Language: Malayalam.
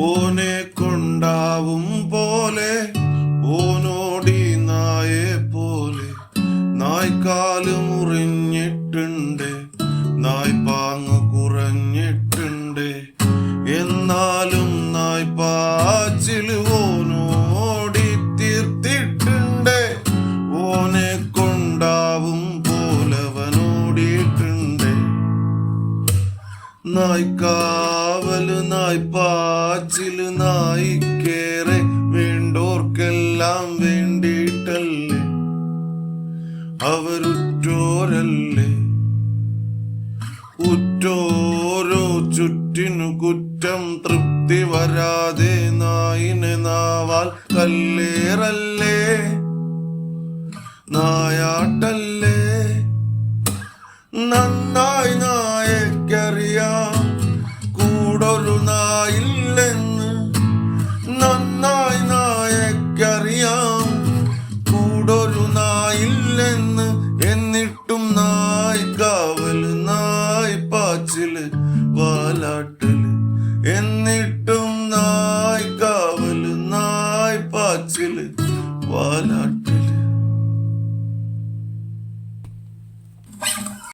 ഓനെ കൊണ്ടാവും പോലെ ഓനോടി നായെ പോലെ. നായ്ക്കാൽ മുറിഞ്ഞിട്ടുണ്ട് നായ്പാങ്ങ നായ്ക്കാവൽ നായ്പാച്ചിൽ നായിക്കേറെ വേണ്ടോർക്കെല്ലാം വേണ്ടിയിട്ടല്ലേ? അവരുറ്റോരല്ലേ? ഉറ്റോരോ ചുറ്റിനു കുറ്റം തൃപ്തി വരാതെ നായിനെ നാവാൽ കല്ലേറല്ലേ? നായില്ലെന്ന് നന്നായി നായക്കറിയാം. കൂടൊരു നായില്ലെന്ന് എന്നിട്ടും നായ് കാവൽ നായ് പാച്ചിൽ വാലാട്ടൽ. എന്നിട്ടും നായ് കാവൽ നായ് പാച്ചിൽ വാലാട്ടൽ.